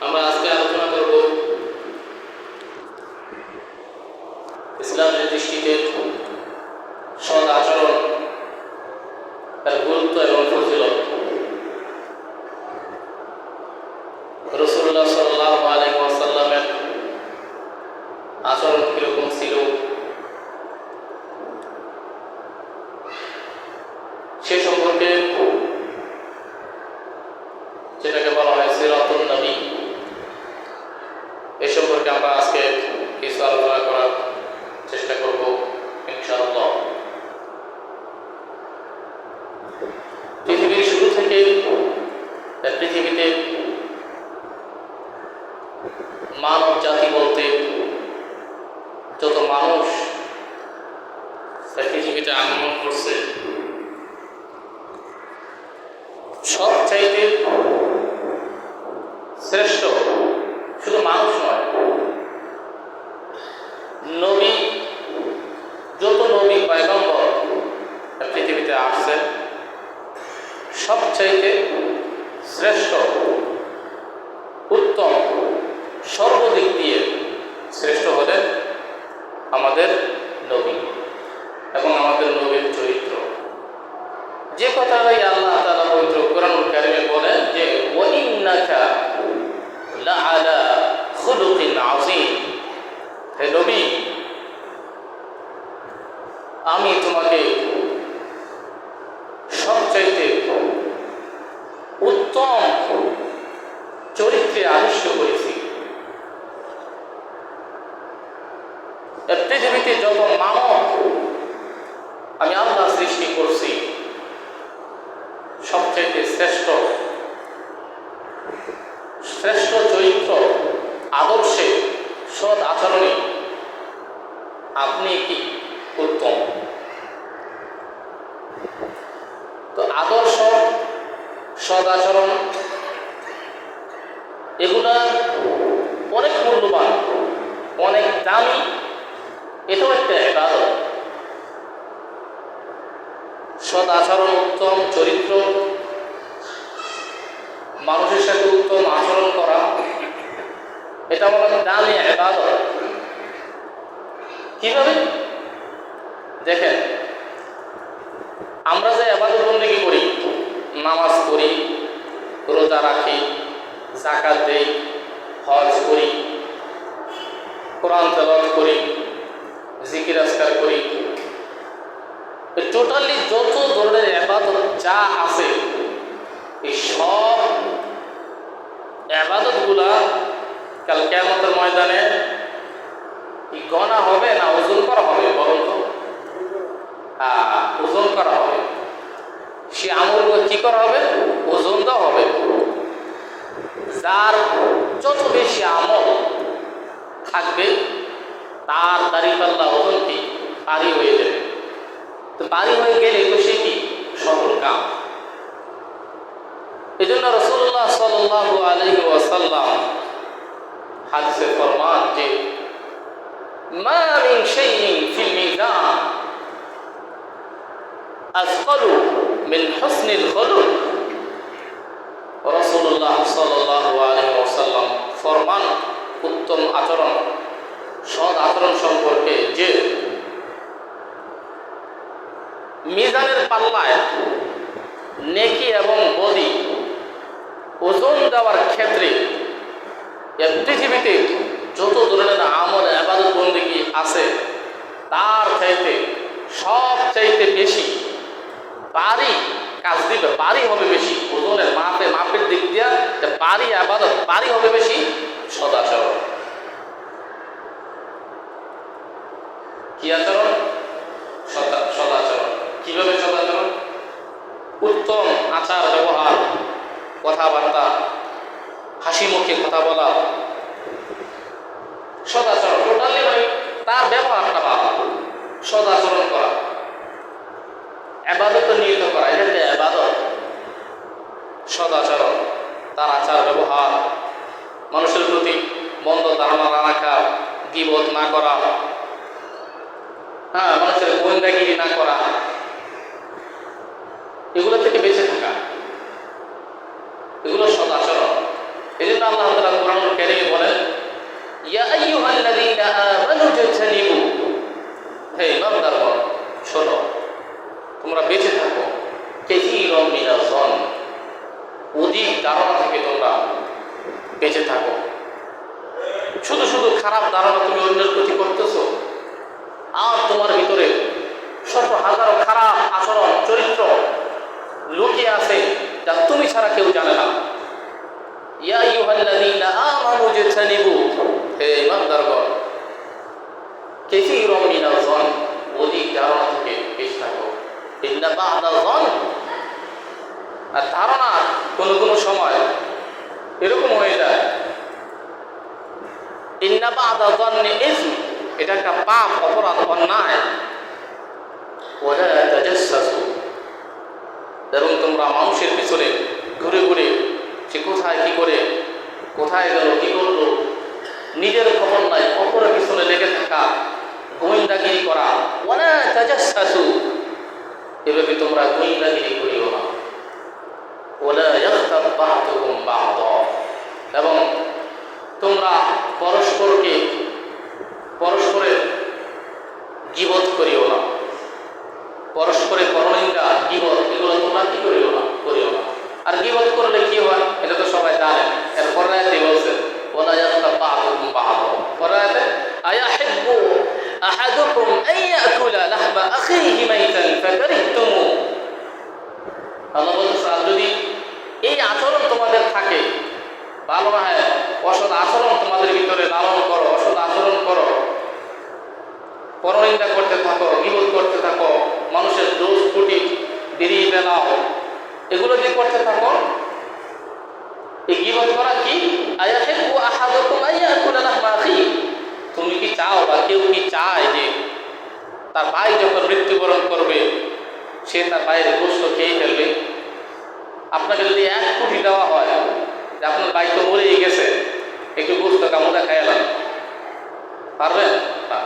আমরা আজকে আলোচনা করব ইসলামের দৃষ্টিতে সৎ আচরণ তার গুরুত্ব এবং ফজিলত রসুল্লাহ সাল্লাহ আলহিমাসাল্লামের আচরণ কীরকম ছিল সে সম্পর্কে যেটাকে বলা হয় সিরাতুল নবী এ সম্পর্কে আমরা আজকে কিছু আলোচনা করার চেষ্টা করব ইনশাআল্লাহ পৃথিবীর শুরু থেকে আহ, পৃথিবীতে মানব জাতি বলতে যত মানুষ আহ, পৃথিবীতে আগমন করছে সব চাইতে শ্রেষ্ঠ শুধু মানুষ নয় নবী যত নবী পয়গম্বর পৃথিবীতে আসছে সবচাইতে শ্রেষ্ঠ উত্তম সর্বদিক দিয়ে শ্রেষ্ঠ হলেন আমাদের নবী এবং আমাদের নবীর চরিত্র যে কথাটাই আল্লাহ তাআলা পবিত্র কোরআনুল কারিমে বলেন যে ওয়াইন্নাকা লাআলা খুলুকিন আযীম হে নবী আমি তোমাকে সবচাইতে উত্তম চরিত্রে আবিষ্ট করেছি এ পৃথিবীতে যত মানব আমি আল্লাহ সৃষ্টি করছি সবচেয়ে শ্রেষ্ঠ শ্রেষ্ঠ চরিত্র আদর্শে সৎ আচরণে আপনি কি উত্তম তো আদর্শ সৎ আচরণ এগুলা অনেক মূল্যবান অনেক দামি এটাও একটা এবাদত সৎ আচরণ উত্তম চরিত্র মানুষের সাথে উত্তম আচরণ করা। এটা বলা দামি এবাদত কীভাবে? দেখেন, আমরা যে আবাদত বন্দিগি করি, নামাজ পড়ি, রোজা রাখি জাকাত দেই, হজ করি, কোরআন তেলাওয়াত করি, জিকির আজকার করি টোটালি যত ধরনের আবাদত যা আছে, এই সব আবাদতগুলা কাল কেমতের ময়দানে গণা হবে না ওজন করা হবে বলুন তো? ওজন করা হবে। সে আমলগুলো কি করা হবে? ওজন দেওয়া হবে। যার যত বেশি আমল থাকবে, তার দাড়িপাল্লা ওজন কি? পারি হয়ে যাবে। তো বাড়ি হয়ে গেলে তো সে কি? সফল কাম। এই জন্য রসুল্লাহ সাল্লাহ আলহি ওয়াসাল্লাম হাদিসে ফরমান যে, মা মিন শাইইন ফিল মিজান আজকালু মিন হুসনিল খুলুক রসুল্লাহ সাল্লাহ আলহি ওয়াসাল্লাম ফরমান, উত্তম আচরণ, সৎ আচরণ সম্পর্কে যে, মিজানের পাল্লায় নেকি এবং বদি ওজন দেওয়ার ক্ষেত্রে পৃথিবীতে যত ধরনের আমল, আবাদত বন্দিগি আছে, তার চাইতে সব চাইতে বেশি বাড়ি কাজ দিবে, বাড়ি হবে বেশি। ওজনের মাপে, মাপের দিক দিয়া বাড়ি, আবাদত, বাড়ি হবে বেশি, সদাচরণ। কি আচরণ? সদা- সদাচরণ। কীভাবে সদাচরণ? উত্তম আচার ব্যবহার কথাবার্তা, হাসি মুখে কথা বলা। সদাচরণ, টোটালি মানে তার ব্যবহারটা ভালো। সদাচরণ করা। আবাদত নিহিত করা, এটা একটা আবাদত। সদাচরণ, তার আচার ব্যবহার, মানুষের প্রতি মন্দ ধারণা না রাখা, গিবত না করা। হ্যাঁ মানুষের গোয়েন্দাগিরি না করা। এগুলো থেকে বেঁচে থাকা। এগুলো সদাচরণ। এই জন্য আল্লাহ তাআলা কোরআনুল কারীমে বলেন হে ইমানদারগণ, শোনো, তোমরা বেঁচে থাকো। কাসীরাম মিনাজ জন অধিক ধারণা থেকে তোমরা বেঁচে থাকো। শুধু শুধু খারাপ ধারণা তুমি অন্যের প্রতি করতেছো, আর তোমার ভিতরে শত হাজারো খারাপ আচরণ, চরিত্র লুকিয়ে আছে। যা তুমি ছাড়া কেউ জানে না। ইয়া আইয়ুহাল্লাযীনা আমানু জাতানিবু হে ইমানদারগণ কাসীরাম মিনাজ জন অধিক ধারণা থেকে বেঁচে থাকো। ইন্না বা'দা জন আর ধারণা কোনো কোনো সময় এরকম হয়ে যায়। ইন্না বা'দা জন্নি ইসম এটা একটা পাপ, অপরাধ, অন্যায়। ওয়ালা তাজাসসু এবং তোমরা মানুষের পিছনে ঘুরে ঘুরে সে কোথায় কি করে, কোথায় গেল কি করল নিজের খবর নাই অপরের পিছনে লেগে থাকা, গোয়েন্দাগিরি করা, ওয়ালা এভাবে তোমরা গোয়েন্দাগিরি করিও না। এবং তোমরা পরস্পরকে, পরস্পরের গিবত করিও না। পরস্পরের পরনিন্দা, গিবত, এগুলো তোমরা কি করিও না? করিও না। আর গিবত করলে কি হয়? এটা তো সবাই জানেন এর পরায়াতে বলছে ওলা বা'দুকুম বা'দা পরায়াতে আয়াহিব্বু আহাদুকুম আন ইয়াকুলা লাহমা আখিহি মাইতান ফাকারিহতুমু। আল্লাহ বলছে যদি এই আচরণ তোমাদের থাকে, ভালো হয়, অসৎ আচরণ তোমাদের ভিতরে লালন করো, অসৎ আচরণ করো, পরনিন্দা করতে থাকো বিরোধ করতে থাকো মানুষের দোষ ত্রুটি দেরি বেলাও এগুলো যে করতে থাকো? এই করা কি? আয়াহিব্বু আহাদুকুম আইয়াকুলা লাহমা আখি। তুমি কি চাও বা কেউ কি চায় যে তার ভাই যখন মৃত্যুবরণ করবে, সে তার ভাইয়ের গোস্ত খেয়ে ফেলবে? আপনাকে যদি এক কোটি দেওয়া হয় যে আপনার ভাই তো মরেই গেছে, একটু গোস্ত খাইলাম পারবেন? না।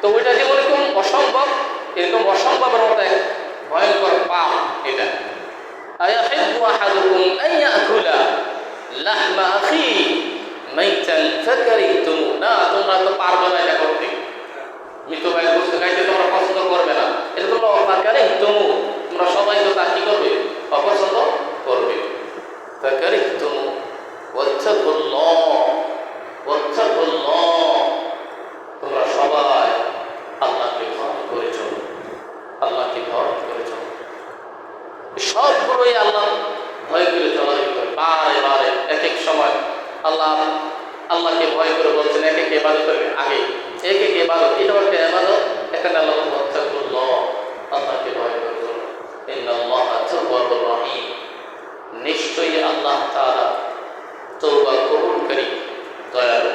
তো ওইটা বলে কোন অসম্ভব? এরকম অসম্ভবের মতো এক ভয়ঙ্কর পাপ এটা আয়াহিব্বু আহাদুকুম আন ইয়াকুলা লাহমা আখি মাইতান ফাকারিহতুম না তোমরা তো পারবে না এটা করতে মৃত ভাই গোস্ত খাইতে তোমরা পছন্দ করবে না এটা তোমরা ফাকারিহতুম তোমরা সবাই তো তা কি করবে অপছন্দ করবে ফাকারিহতুম ওয়াত্তাকুল্লাহ ওয়াত্তাকুল্লাহ তোমরা সবাই আল্লাহকে ভয় করে চলো আল্লাহকে ভয় করে চলো সবগুলোই আল্লাহ ভয় করে চলার ভিতরে বারে বারে এক এক সময় আল্লাহ আল্লাহকে ভয় করে বলছেন, এক এক এবাদতের আগে। এক এক এবাদত এটাও একটা এবাদত এখানে আল্লাহ ওয়াত্তাকুল্লাহ। আল্লাহকে ভয় করে নিশ্চয়ই আল্লাহ দয়ালু।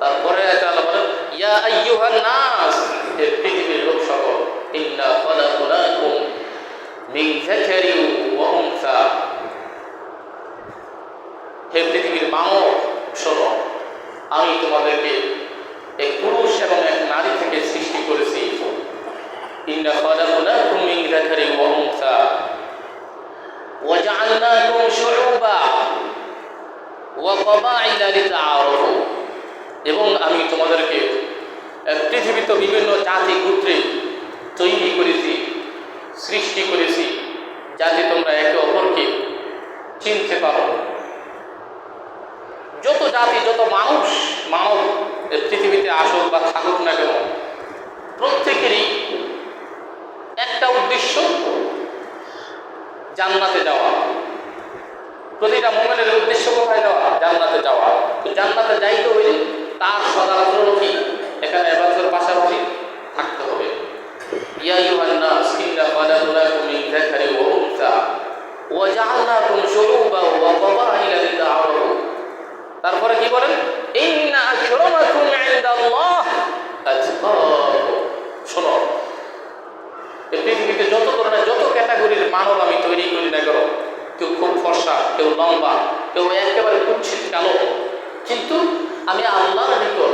তারপরে এটা আল্লাহ বলেন, ইয়া আইয়ুহান নাস। হে পৃথিবীর লোক সকল মিন ওয়া উনসা হে পৃথিবীর মাও শোনো, আমি তোমাদেরকে এক পুরুষ এবং এক নারী থেকে সৃষ্টি করেছি। ইন্না খালাকুনাকুম মিন যাকারিন ওয়া উনসা। ওয়া জাআলনাকুম শুউবা ওয়া লিতাআরাফু। এবং আমি তোমাদেরকে পৃথিবীতে বিভিন্ন জাতি গোত্রে তৈরি করেছি, সৃষ্টি করেছি, যাতে তোমরা একে অপরকে চিনতে পারো। জাতি যত মানুষ, মানব পৃথিবীতে আসুক বা থাকুক না কেন, প্রত্যেকেরই একটা উদ্দেশ্য, জান্নাতে যাওয়া। প্রতিটা মোমেনের উদ্দেশ্য কোথায় যাওয়া? জান্নাতে যাওয়া। তো জান্নাতে যাইতে হইলে তার সদাচরণ কি? এখানে এবাদতের পাশাপাশি থাকতে হবে। ইয়া আইয়ুহান নাস ইন্না খালাকনাকুম মিন যাকারিন ওয়া উনসা। ওয়া জাআলনাকুম লিতাআরাফু। তারপরে কি বলেন? আতকাকুম শোনো। পৃথিবীতে যত ধরনের, যত ক্যাটাগরির মানব আমি তৈরি করি না কেন, কেউ খুব ফর্সা, কেউ লম্বা, কেউ একেবারে কুচ্ছিত কালো। কিন্তু আমি আল্লাহর নিকট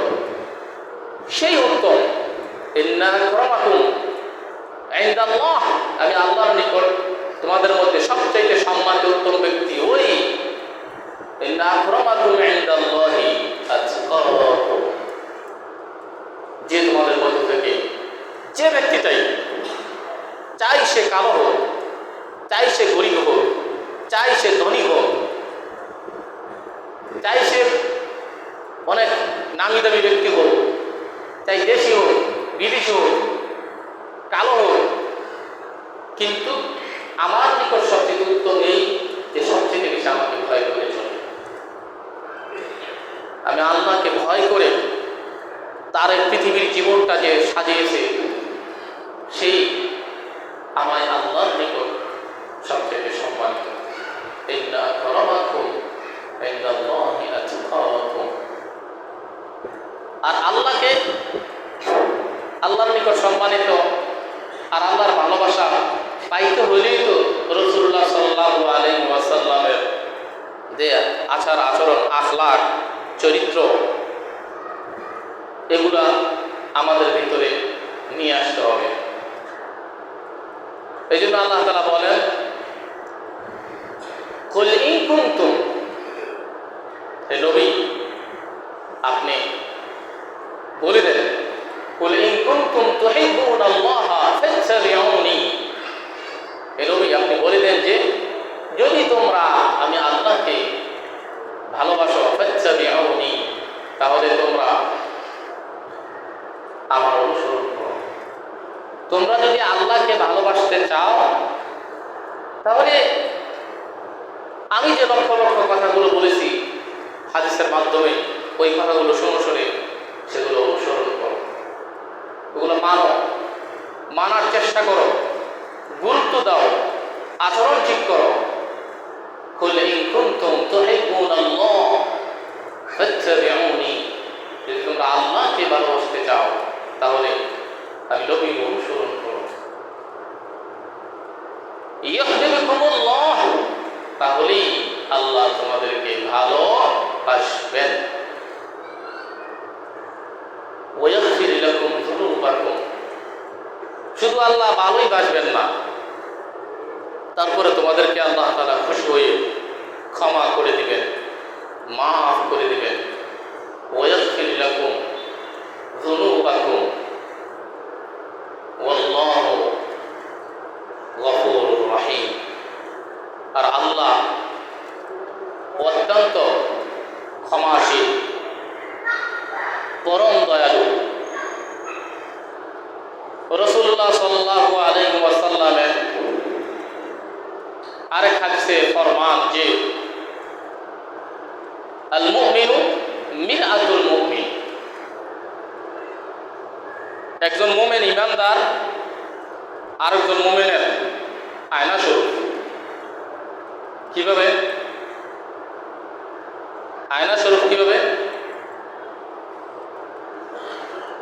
সেই উত্তম। আমি আল্লাহর নিকট তোমাদের মধ্যে সবচাইতে সম্মানিত উত্তম ব্যক্তি ওই ইন্না আক্রামাকুম ইনদাল্লাহি আতকাকুম যে তোমাদের মধ্য থেকে যে ব্যক্তিটাই চাই সে কালো হোক চাই সে গরিব হোক চাই সে ধনী হোক চাই সে অনেক নামি দামি ব্যক্তি হোক চাই দেশি হোক বিদেশি হোক কালো হোক কিন্তু আমার নিকট সবচেয়ে উত্তম এই যে সবচেয়ে বেশি আমাকে ভয় করে চলে আমি আল্লাহকে ভয় করে তার এই পৃথিবীর জীবনটা যে সাজিয়েছে সেই আমায় আল্লাহর নিকট সবচেয়ে সম্মানিত ইন্না আকরামাকুম ইনদাল্লাহি আতকাকুম আর আল্লাহকে আল্লাহর নিকট সম্মানিত আর আল্লাহর ভালোবাসা পাইতে হলেই তো রসুল্লাহ সাল্লাহ আলহিম ওয়াসাল্লামের যে আচার আচরণ, আখলাক, চরিত্র, এগুলা আমাদের ভিতরে নিয়ে আসতে হবে। এই জন্য আল্লাহ তালা বলেন হে নবী, আপনি বলে দেন ইন কুনতুম তুহিব্বুন আল্লাহ ফাত্তাবিউনি। হে নবী, আপনি বলে দেন যে, যদি তোমরা আমি আল্লাহকে ভালোবাসো, ফাত্তাবিউনি, তাহলে তোমরা আমার অনুসরণ করো। তোমরা যদি আল্লাহকে ভালোবাসতে চাও, তাহলে আমি যে লক্ষ লক্ষ কথাগুলো বলেছি, হাদিসের মাধ্যমে, ওই কথাগুলো শুনে শুনে সেগুলো অনুসরণ করো ওগুলো মানো মানার চেষ্টা করো গুরুত্ব দাও আচরণ ঠিক করো قل إن كنتم تحبون الله فاتبعوني যদি তোমরা আল্লাহকে ভালোবাসতে চাও তাহলে আমি নবীর অনুসরণ করো ইয়হদিবকুমুল্লাহ তাহলেই আল্লাহ তোমাদেরকে ভালোবাসবেন ওয়াগফির লাকুম যুনুবাকুম শুধু আল্লাহ ভালোই বাসবেন না। তারপরে তোমাদেরকে আল্লাহ তাআলা খুশি হয়ে ক্ষমা করে দিবেন, মাফ করে দিবেন। রহিম। আর আল্লাহ অত্যন্ত ক্ষমাশীল, পরম দয়ালু। রসুল্লাহ সাল্লাহ আলাইহি ওয়াসাল্লামের আরেক হাদিসে ফরমান যে আল মুমিনু মিরআতুল মুমিন। একজন মোমেন ইমানদার আর আরেকজন মোমেনের আয়না স্বরূপ কীভাবে? আয়না স্বরূপ কীভাবে?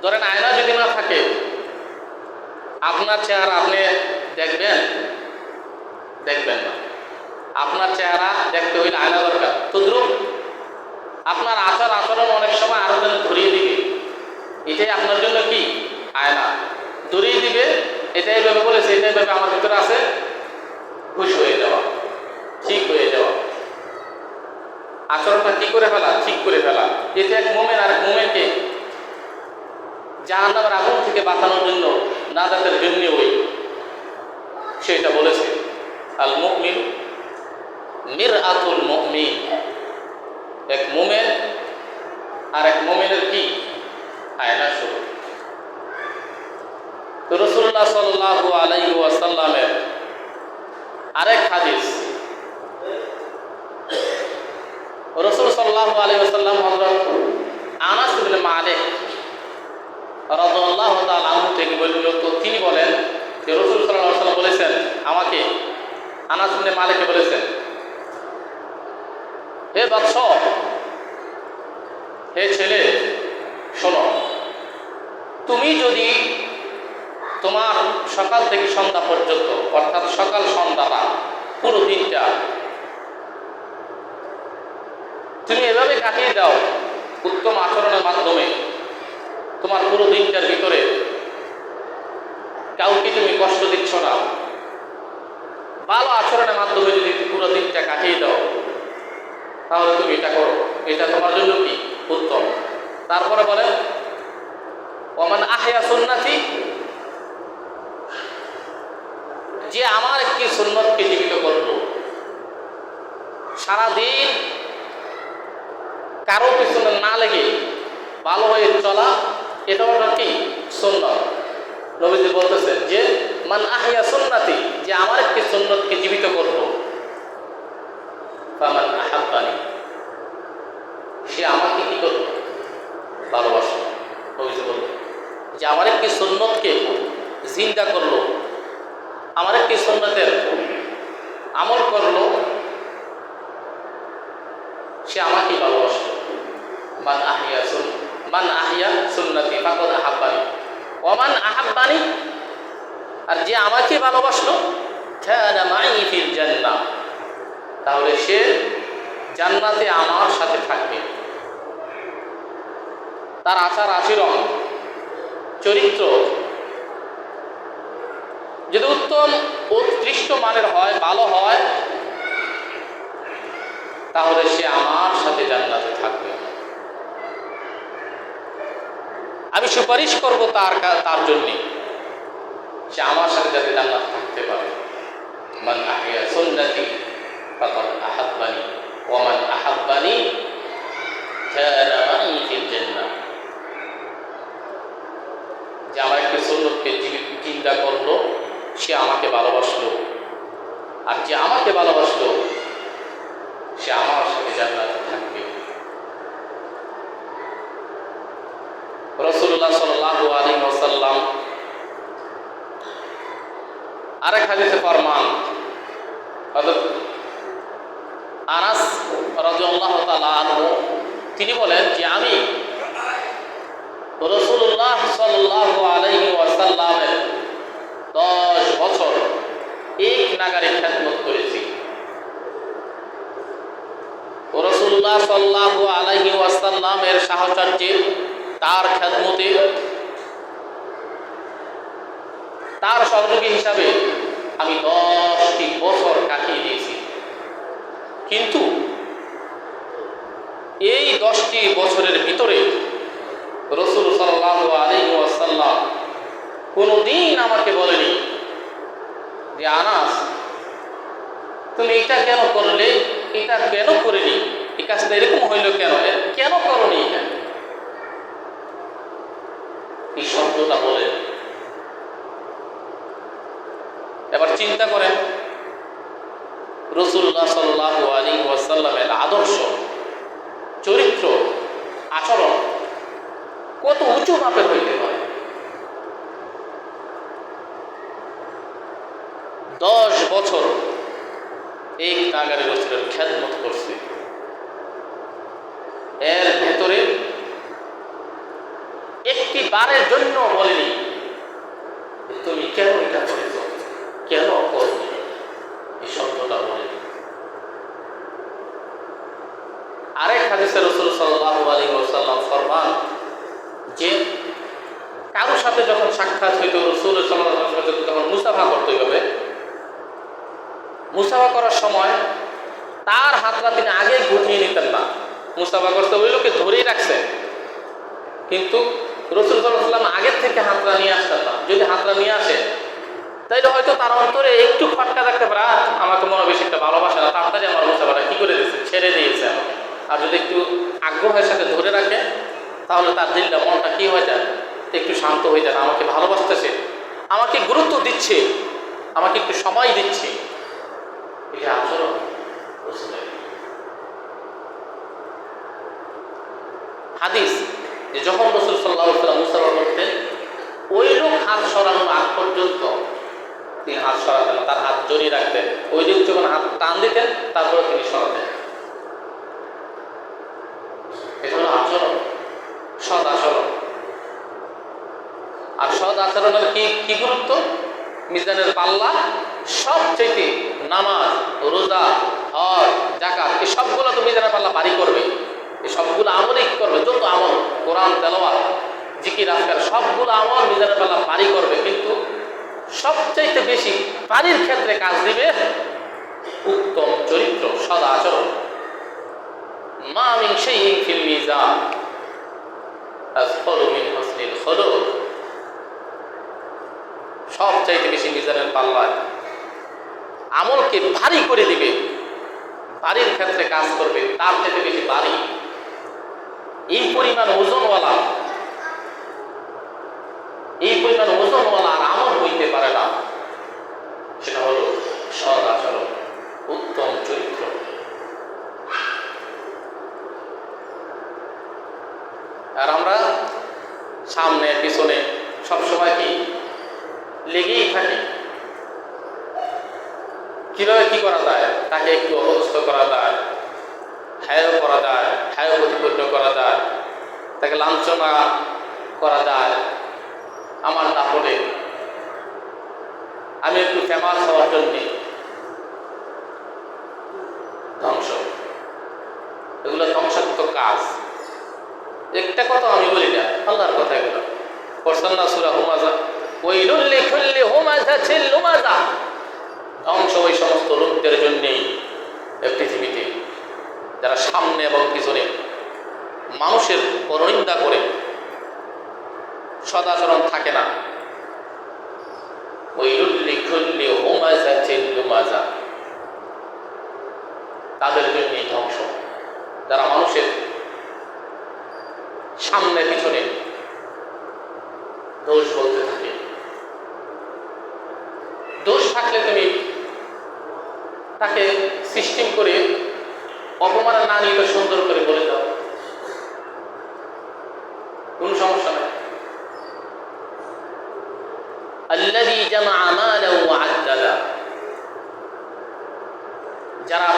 ধরেন আয়না যদি না থাকে আপনার চেহারা আপনি দেখবেন? দেখবেন না। আপনার চেহারা দেখতে হইলে আয়না দরকার। তদ্রুপ আপনার আচার আচরণ অনেক সময় আরও যেন ধরিয়ে দিবে। এটাই আপনার জন্য কি? আয়না। ধরিয়ে দিবে, এটাই ভাবে বলেছে, এটাই ভাবে আমার ভিতরে আছে। খুশ হয়ে যাওয়া, ঠিক হয়ে যাওয়া। আচরণটা কি করে ফেলা? ঠিক করে ফেলা। এতে এক মোমেন আর এক মোমেনকে জাহান্নামের আগুন থেকে বাঁচানোর জন্য নাজাতের জন্য ওই সেটা বলেছে আল মুমিন মির আতুল মুমিন। এক মোমেন আর এক মোমেনের কি? আয়না শুরু। রসুল্লাহ সাল্লাহ আলাই ওয়াসাল্লামের আরেক হাদিস। রসুল সাল্লাহ আলী আসাল্লাম হজরত আনাস মালিক রাদিয়াল্লাহু তাআলা আনহু থেকে বলল তো তিনি বলেন যে রসুল সাল্লাল্লাহু আলাইহি বলেছেন আমাকে আনাস ইবনে মালিককে বলেছেন, হে বাদশ হে ছেলে, শোনো, তুমি যদি তোমার সকাল থেকে সন্ধ্যা পর্যন্ত, অর্থাৎ সকাল সন্ধ্যাটা পুরো দিনটা তুমি এভাবে কাটিয়ে দাও উত্তম আচরণের মাধ্যমে তোমার পুরো দিনটার ভিতরে কাউকে তুমি কষ্ট দিচ্ছ না। ভালো আচরণের মাধ্যমে যদি পুরো দিনটা কাটিয়ে দাও, তাহলে তুমি এটা করো। এটা তোমার জন্য কি? উত্তম। তারপরে বলেন, ওমান আহিয়া সুন্নাতি যে আমার একটি সুন্নতকে জীবিত করল, সারাদিন কারও পিছনে না লেগে ভালো হয়ে চলা এটা ওটা কি? সুন্নত। নবীজি বলতেছেন যে, মান আহিয়া সুন্নাতি যে আমার একটি সুন্নতকে জীবিত করল। ফামান আহাব্বানি সে আমাকে কি করল? ভালোবাসল। নবীজি বলল যে আমার একটি সুন্নতকে জিন্দা করল, আমার একটি সুন্নতের আমল করল, সে আমাকেই ভালোবাসলো। মান আহিয়া সুন মান আহিয়া সুন্নতি ফাকদ আহাব্বানি ওমান আহাব্বানি আর যে আমাকে ভালোবাসলো ফিল জান্নাহ। তাহলে সে জান্নাতে আমার সাথে থাকবে। তার আচার আচরণ, চরিত্র, যদি উত্তম উৎকৃষ্ট মানের হয়, ভালো হয়, তাহলে সে আমার সাথে জান্নাতে থাকবে। আমি সুপারিশ করব তার তার জন্য। সে আমার সাথে যাতে জান্নাত থাকতে পারে। মান আহিয়া সুন্নতি, ফাকাদ আহাব্বানি। ওয়া মান আহাব্বানি কানা মাই ফিল জান্নাহ। যে আমার একটি সুন্নতকে চিন্তা করল, সে আমাকে ভালোবাসলো। আর যে আমাকে ভালোবাসলো, সে আমার সাথে জান্নাতে থাকবে রসুল্লাহ সাল্লাল্লাহু আলাইহি ওয়াসাল্লাম আরেক হাদিসে ফরমান আনাস রাদিয়াল্লাহু তাআলা আনহু, তিনি বলেন যে আমি রসুল্লাহ সাল্লাল্লাহু আলাইহি ওয়াসাল্লামের দশ বছর এক নাগারে খ্যাতমত করেছি। রসুল্লাহ সাল্লাহু আলাইহি ওয়াসাল্লামের সাহচর্যে তার খ্যাতমতে তার সহযোগী হিসাবে আমি দশটি বছর কাটিয়ে দিয়েছি। কিন্তু এই দশটি বছরের ভিতরে রসুল সাল্লাহ আলী ওয়াসাল্লাম কোনো দিন আমাকে বলেনি যে, আনাস, তুমি এটা কেন করলে? এটা কেন করিনি? এই কাজটা এরকম হইল কেন? কেন করনি এটা? এই শব্দটা বলেন। এবার চিন্তা করেন রসুল্লাহ সাল্লাহ আলী ওয়াসাল্লামের আদর্শ, চরিত্র, আচরণ কত উঁচু মাপের হইতে পারে? দশ বছর এক নাগারে রসুলের খ্যাতমত করছে এর ভেতরে একটি বারের জন্য বলেনি যে তুমি কেন এটা করেছ কেন করনি এই শব্দটা বলেনি আরেক হাদিসে রসুল সাল্লাহ আলী ওসাল্লাম ফরমান যে কারোর সাথে যখন সাক্ষাৎ হইতো রসুল সাল্লাহ সাথে তখন মুসাফা করতে হবে মুসাফা করার সময় তার হাতটা তিনি আগে গুটিয়ে নিতেন না মুসাফা করতে ওই লোকে ধরেই রাখছেন কিন্তু রসুল সাল্লাম আগের থেকে হাতটা নিয়ে আসতেন না যদি হাতটা নিয়ে আসে তাইলে হয়তো তার অন্তরে একটু খটকা থাকতে পারে "আহ, আমাকে মনে হয় বেশি একটা ভালোবাসে না তাড়াতাড়ি আমার মুসাফাটা কি করে দিয়েছে ছেড়ে দিয়েছে আমাকে আর যদি একটু আগ্রহের সাথে ধরে রাখে তাহলে তার দিলটা মনটা কি হয়ে যায় একটু শান্ত হয়ে যান, আমাকে ভালোবাসতেছে। আমাকে গুরুত্ব দিচ্ছে, আমাকে একটু সময় দিচ্ছে। এটা হাদিস, যে যখন রসুল সাল্লাহ সাল্লাম মুসাফা করতেন ওই লোক হাত সরানোর আগ পর্যন্ত তিনি হাত সরাতেন তার হাত জড়িয়ে রাখতেন। ওই লোক যখন হাত টান দিতেন, তারপরে তিনি সরাতেন। এটা হলো আচরণ, সৎ আচরণ। আর সৎ আচরণের কি কি গুরুত্ব? মিজানের পাল্লা সব চাইতে নামাজ, রোজা, হজ জাকাত এই সবগুলো তো মিজানের পাল্লা বাড়ি করবে। এই সবগুলো আমলই করবে, যত আমল, কোরআন, তেলাওয়াত, জিকির আজকার সবগুলো আমল মিজানের পাল্লা বাড়ি করবে। কিন্তু সবচাইতে বেশি বাড়ির ক্ষেত্রে কাজ দিবে উত্তম চরিত্র সদা আচরণ। মা মিন শাইইন মিন সব চাইতে বেশি মিজানের পাল্লায়। আমলকে ভারী করে দিবে। বাড়ির ক্ষেত্রে কাজ করবে, তার থেকে বেশি বাড়ি এই পরিমাণ ওজনওয়ালা, এই পরিমাণ ওজনওয়ালা আর আমল হইতে পারে না। সেটা হলো সদ আচরণ উত্তম চরিত্র। আর আমরা সামনে, পিছনে সবসময় কি লেগেই থাকি। কীভাবে কি করা যায়? তাকে একটু অবস্থ করা যায় হায়ও করা যায় হায়ও প্রতিপন্ন করা যায়, তাকে লাঞ্ছনা করা যায়। আমার দাপটে আমি একটু ফেমাস হওয়ার জন্যে ধ্বংস। এগুলো ধ্বংসাত্মক কাজ। একটা কথা আমি বলি না, আল্লাহর কথা এগুলো। করছেন সুরা হুমাজা ওই লুল্লি খুল্লি হুমাজা ছিল লুমাজা ধ্বংস ওই সমস্ত লোকদের জন্যেই পৃথিবীতে যারা সামনে এবং পিছনে মানুষের পরনিন্দা করে, সদাচরণ থাকে না। ওই লুল্লি খুল্লি হুমাজা ছিল লুমাজা তাদের জন্যই ধ্বংস। যারা মানুষের সামনে পিছনে দোষ থাকলে তুমি তাকে সিস্টেম করে অপমান না নিয়ে সুন্দর করে বলে দাও। কোনো সমস্যা নেই। জামা আমালা ওয়া যারা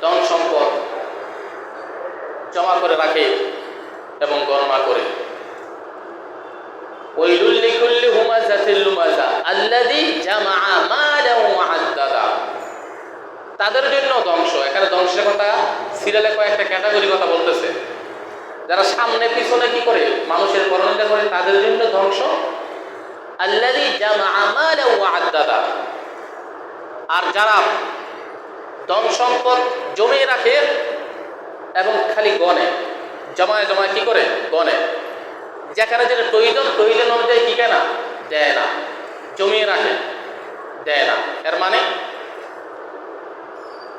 ধন সম্পদ জমা করে রাখে এবং গণনা করে। ওইলুল্লিকুল্লি হুমাজাতিল লুমাজা। আল্লাদি জামা তাদের জন্য ধ্বংস। এখানে ধ্বংসের কথা সিরিয়ালে কয়েকটা ক্যাটাগরি কথা বলতেছে। যারা সামনে পিছনে কি করে? মানুষের পরনিন্দা করে, তাদের জন্য ধ্বংস। আর যারা ধন সম্পদ জমিয়ে রাখে এবং খালি গনে, জমায় জমায় কি করে? গনে। যেখানে যেটা প্রয়োজন প্রয়োজন অনুযায়ী কি কেনা? দেয় না। জমিয়ে রাখে, দেয় না। এর মানে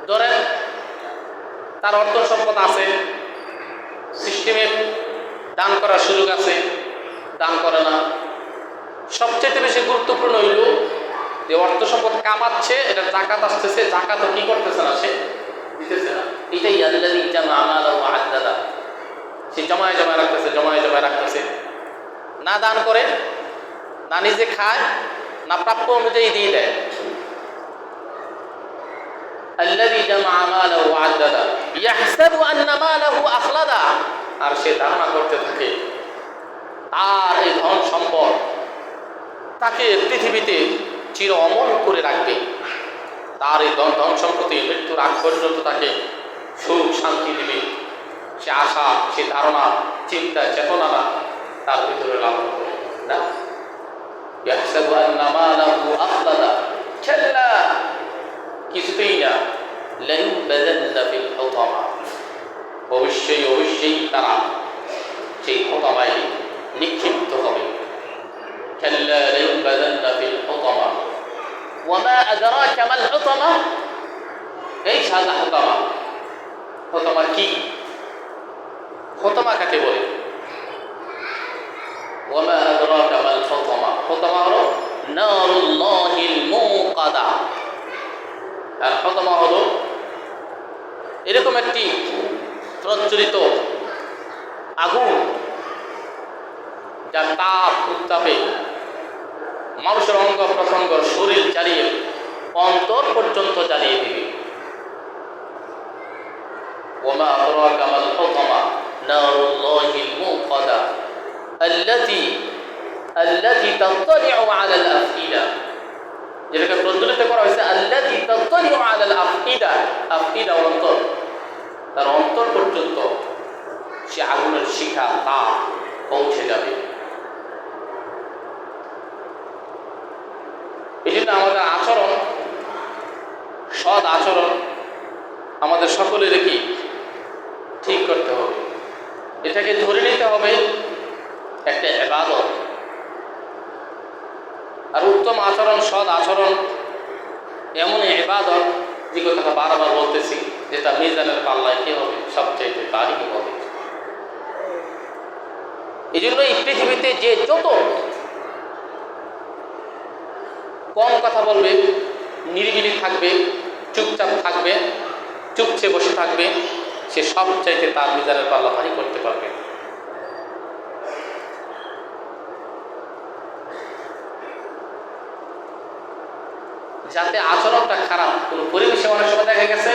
ধরেন, তার অর্থ সম্পদ আছে, সিস্টেমে দান করার সুযোগ আছে, দান করে না। সবচেয়ে বেশি গুরুত্বপূর্ণ হইল যে অর্থ সম্পদ কামাচ্ছে, এটা জাকাত আসতেছে, জাকাত কি করতেছে না, সে দিতেছে না। এটাই আল্লাহ আদাদা সে জমায় জমায় রাখতেছে, জমায় জমায় রাখতেছে। না দান করে, না নিজে খায়, না প্রাপ্য অনুযায়ী দিয়ে দেয়। الذي جمع ماله وعدده يحسب أن ماله أخلده আর সে ধারণা করতে থাকে তার এই ধন সম্পদ তাকে পৃথিবীতে চির অমল করে রাখবে তার এই ধন ধন সম্পত্তি মৃত্যুর আগ পর্যন্ত তাকে সুখ শান্তি দেবে সে আশা সে ধারণা চিন্তা চেতনা তার ভিতরে লাভ করে না يحسب أن ماله أخلده كلا কিছুতেই না لينبذن في الحطمة অবশ্যই অবশ্যই তারা সেই হতমায় নিক্ষিপ্ত হবে كلا لينبذن في الحطمة وما أدراك ما الحطمة ايش هذا حطمة حطمة কি হতমা কাকে বলে وما أدراك ما الحطمة حطمة হলো نار الله الموقدة আর হতমা হলো এরকম একটি প্রচলিত আগুন যার তাপ উত্তাপে মানুষের অঙ্গ প্রসঙ্গ শরীর জ্বালিয়ে অন্তর পর্যন্ত জ্বালিয়ে দিবে وما أدراك ما الحطمة نار الله الموقدة التي التي تطلع على الأفئدة যেটাকে প্রজ্বলিত করা হয়েছে আল্লাহি তাত্তালিউ আলাল আফইদা। আফইদা অন্তর। তার অন্তর পর্যন্ত সে আগুনের শিখা তা পৌঁছে যাবে। এই জন্য আমাদের আচরণ, সৎ আচরণ আমাদের সকলের কি? ঠিক করতে হবে। এটাকে ধরে নিতে হবে একটা এবাদত আর উত্তম আচরণ, সৎ আচরণ এমন এবাদত যে কথাটা বারবার বলতেছি, যেটা মিজানের পাল্লায় কে হবে? সবচাইতে তারই হবে? এই জন্য এই পৃথিবীতে যে যত কম কথা বলবে, নিরিবিলি থাকবে, চুপচাপ থাকবে, চুপচে বসে থাকবে, সে সব চাইতে তার মিজানের পাল্লা ভারী করতে পারবে। যাতে আচরণটা খারাপ। কোনো পরিবেশে অনেক সময় দেখা গেছে,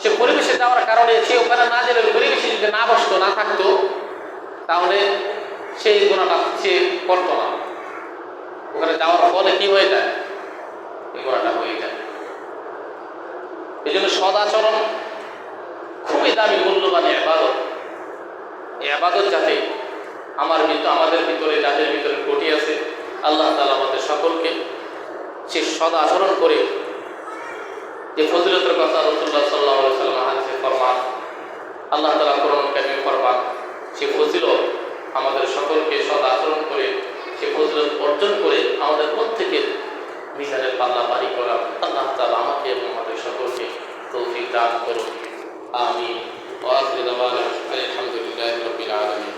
সে পরিবেশে যাওয়ার কারণে সে ওখানে না গেলে পরিবেশে যদি না বসতো, না থাকতো, তাহলে সেই গোনাটা সে করতো না। ওখানে যাওয়ার ফলে কি হয়ে যায়? এই গোনাটা হয়ে যায়। এই জন্য সদাচরণ খুবই দামি, মূল্যবান আবাদত এই আবাদত যাতে আমার ভিতর, আমাদের ভিতরে, যাদের ভিতরে ঘটি আছে, আল্লাহ তালা আমাদের সকলকে সে সদাচরণ করে যে ফজিলতের কথা রসুল্লাহ সাল্লাহ সাল্লাম হাদিসে ফরমান, আল্লাহ তালা কোরআন কামিয়ে ফরমান, সে ফজিলত আমাদের সকলকে সদ আচরণ করে, সে ফজিলত অর্জন করে আমাদের প্রত্যেকের মিজানের পাল্লা বাড়ি করা আল্লাহ তালা আমাকে এবং আমাদের সকলকে তৌফিক দান করুন। আমি আলহামদুলিল্লাহ